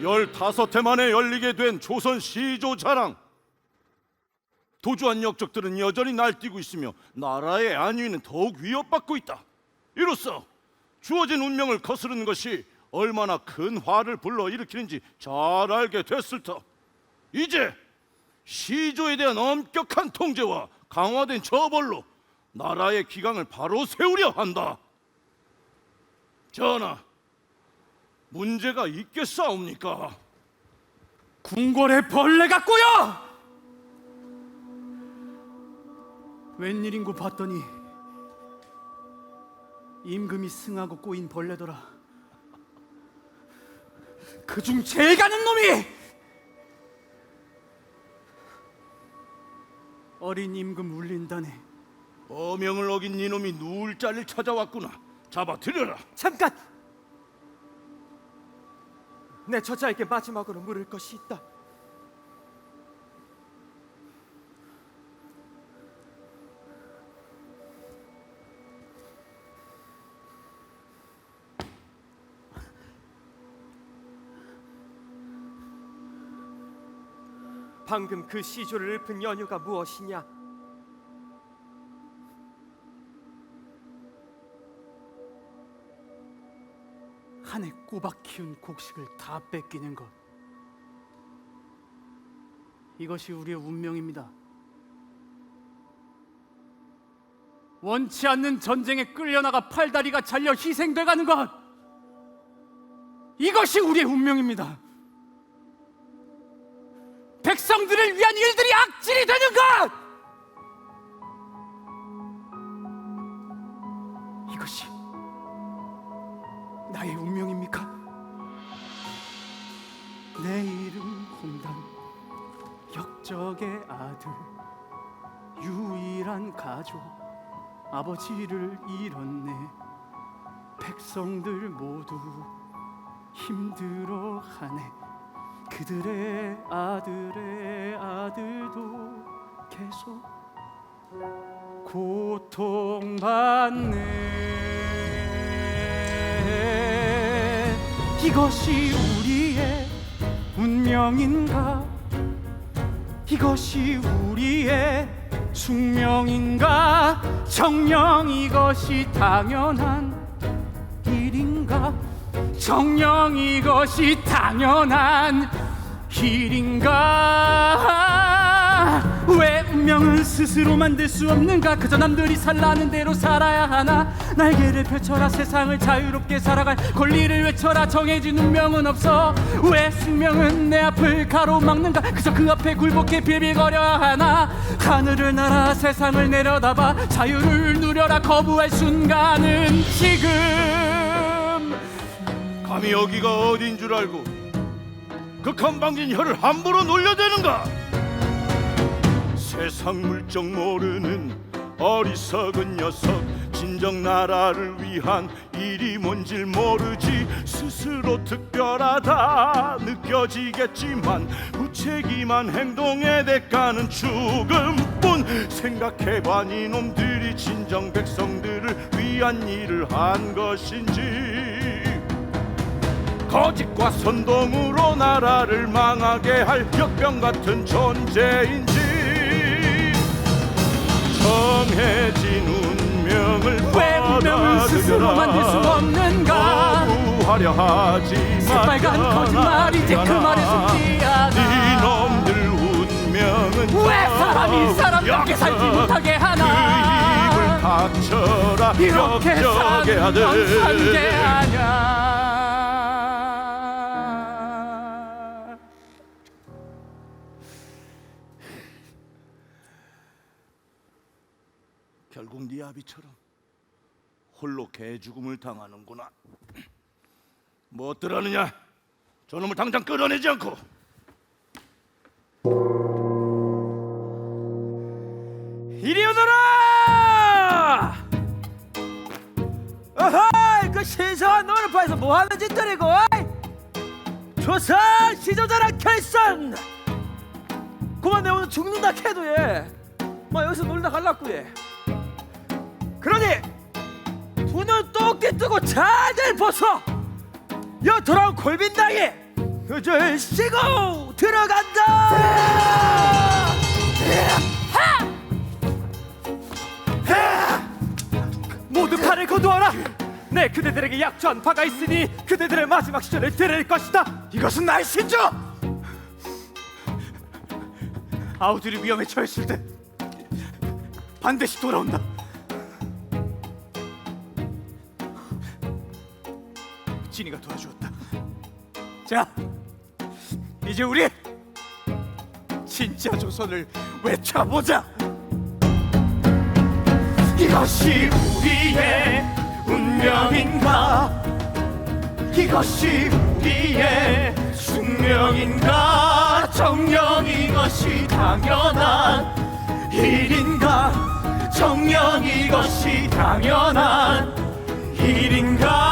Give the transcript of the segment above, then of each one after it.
열다섯 해 만에 열리게 된 조선 시조 자랑. 도주한 역적들은 여전히 날뛰고 있으며 나라의 안위는 더욱 위협받고 있다. 이로써 주어진 운명을 거스르는 것이 얼마나 큰 화를 불러 일으키는지 잘 알게 됐을 터. 이제 시조에 대한 엄격한 통제와 강화된 처벌로 나라의 기강을 바로 세우려 한다. 전하, 문제가 있겠사옵니까? 궁궐에 벌레가 꼬여! 웬일인고 봤더니 임금이 승하고 꼬인 벌레더라. 그중 제일 가는 놈이 어린 임금 울린다네. 어명을 어긴 이놈이 누울 자리를 찾아왔구나. 잡아 들여라. 잠깐! 내 저자에게 마지막으로 물을 것이 있다. 방금 그 시조를 읊은 연유가 무엇이냐? 한해 꼬박 키운 곡식을 다 뺏기는 것. 이것이 우리의 운명입니다. 원치 않는 전쟁에 끌려나가 팔다리가 잘려 희생돼 가는 것. 이것이 우리의 운명입니다. 백성들을 위한 일들이 악질이 되는 것. 이것이 나의 운명입니까? 적의 아들 유일한 가족 아버지를 잃었네. 백성들 모두 힘들어하네. 그들의 아들의 아들도 계속 고통받네. 이것이 우리의 운명인가 이것이 우리의 숙명인가? 정령 이것이 당연한 일인가? 정령 이것이 당연한 일인가? 왜 운명을 스스로 만들 수 없는가? 그저 남들이 살라는 대로 살아야 하나? 날개를 펼쳐라 세상을 자유롭게 살아갈 권리를 외쳐라. 정해진 운명은 없어. 왜 숙명은 내 앞을 가로막는가? 그저 그 앞에 굴복해 빌빌거려야 하나? 하늘을 날아 세상을 내려다봐. 자유를 누려라. 거부할 순간은 지금. 감히 여기가 어딘 줄 알고 그 건방진 혀를 함부로 놀려대는가? 세상 물정 모르는 어리석은 녀석. 진정 나라를 위한 일이 뭔질 모르지. 스스로 특별하다 느껴지겠지만 무책임한 행동의 대가는 죽음뿐. 생각해봐 이놈들이 진정 백성들을 위한 일을 한 것인지. 거짓과 선동으로 나라를 망하게 할 역병 같은 존재인지 정해진 운명을 왜 운명을 스스로 만들 수 없는가? 거부하려 하지 마 빨간 거짓말이지 그 말에 속지 않아. 이놈들 운명은 왜 사람이 사람답게 살지 못하게 그 입을 하나 닥쳐라. 이렇게 사는 산게 아냐 결국 네 아비처럼 홀로 개죽음을 당하는구나. 뭐 어떠라느냐? 저놈을 당장 끌어내지 않고 이리 오너라! 어허이 그 신성한 노릇파에서 뭐하는 짓들이고 조선 시조자랑 결선 그만 내 오늘 죽는다 캐도 얘뭐 여기서 놀다 갈라고 얘 그러니 두 눈 똑띠 뜨고 잘잘 벗어 여 돌아온 골빈당이 표절 쓰고 들어간다 모두 팔을 거두어라 내 그대들에게 약조한 바가 있으니 그대들의 마지막 시절을 드릴 것이다 이것은 나의 신조! 아우들이 위험에 처했을 때 반드시 돌아온다. 진이가 도와주었다. 자, 이제 우리 진짜 조선을 외쳐보자. 이것이 우리의 운명인가? 이것이 우리의 숙명인가 정령 이것이 당연한 일인가 정령 이것이 당연한 일인가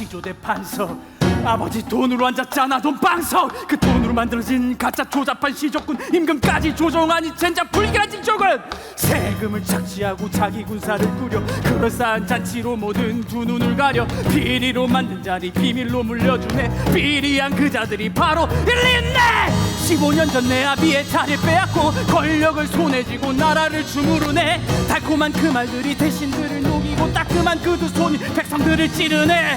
시조대 판서 아버지 돈으로 앉았잖아 돈방석. 그 돈으로 만들어진 가짜 조잡한 시조군 임금까지 조종하니 젠장 불길한 징조군 세금을 착취하고 자기 군사를 꾸려 그럴싸한 잔치로 모든 두 눈을 가려 비리로 만든 자리 비밀로 물려주네. 비리한 그 자들이 바로 일리네! 15년 전 내 아비의 자리 빼앗고 권력을 손에 쥐고 나라를 주무르네. 달콤한 그 말들이 대신들을 녹이고 따끔한 그 두 손이 백성들을 찌르네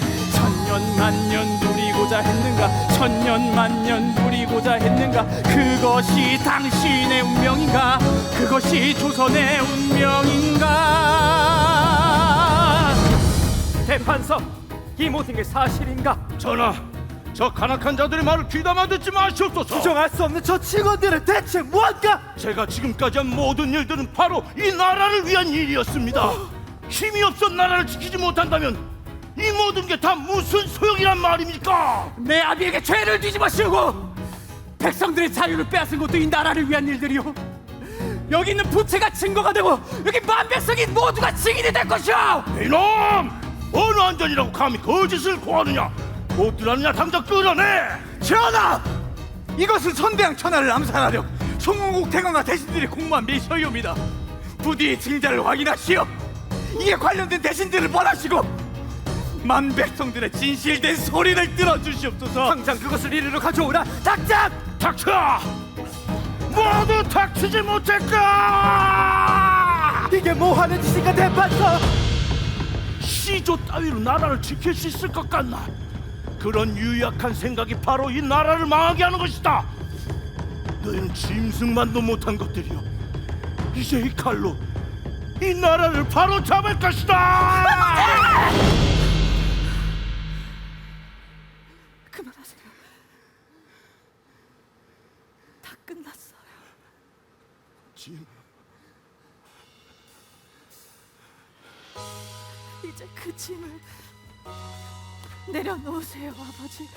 천년 만년 누리고자 했는가? 천년 만년 누리고자 했는가? 그것이 당신의 운명인가? 그것이 조선의 운명인가? 대판서 이 모든 게 사실인가? 전하, 저 간악한 자들의 말을 귀담아 듣지 마시옵소서. 부정할 수 없는 저 직원들은 대체 무엇인가? 제가 지금까지 한 모든 일들은 바로 이 나라를 위한 일이었습니다. 힘이 없어 나라를 지키지 못한다면 이 모든 게 다 무슨 소용이란 말입니까? 내 아비에게 죄를 뒤집어 씌우고 백성들의 자유를 빼앗은 것도 이 나라를 위한 일들이요 여기 있는 부채가 증거가 되고 여기 만백성이 모두가 증인이 될 것이오 이놈! 어느 안전이라고 감히 거짓을 고하느냐? 못 들었느냐 당장 끌어내! 전하! 이것은 선대왕 천하를 암살하려 송원국 대왕과 대신들이 공모한 미셔이옵니다 부디 증자를 확인하시오 이에 관련된 대신들을 벌하시고 만 백성들의 진실된 소리를 들어주시옵소서 당장 그것을 이리로 가져오라 당장 닥쳐! 모두 닥치지 못할까! 이게 뭐하는 짓인가 대판서 시조 따위로 나라를 지킬 수 있을 것 같나? 그런 유약한 생각이 바로 이 나라를 망하게 하는 것이다. 너희는 짐승만도 못한 것들이요. 이제 이 칼로 이 나라를 바로 잡을 것이다. 이제 그 짐을 내려놓으세요, 아버지.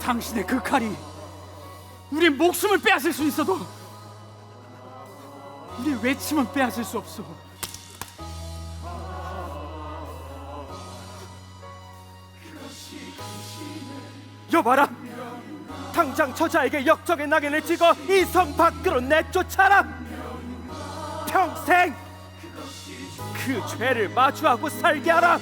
당신의 그 칼이 우리 목숨을 빼앗을 수 있어도 우리 외침은 빼앗을 수 없어 여봐라. 당장 저자에게 역적의 낙인을 찍어 이 성 밖으로 내쫓아라. 평생 그 죄를 마주하고 살게 하라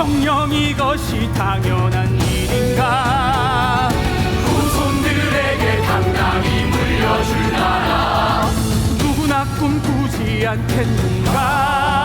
정령 이것이 당연한 일인가? 후손들에게 당당히 물려줄 나라. 누구나 꿈꾸지 않겠는가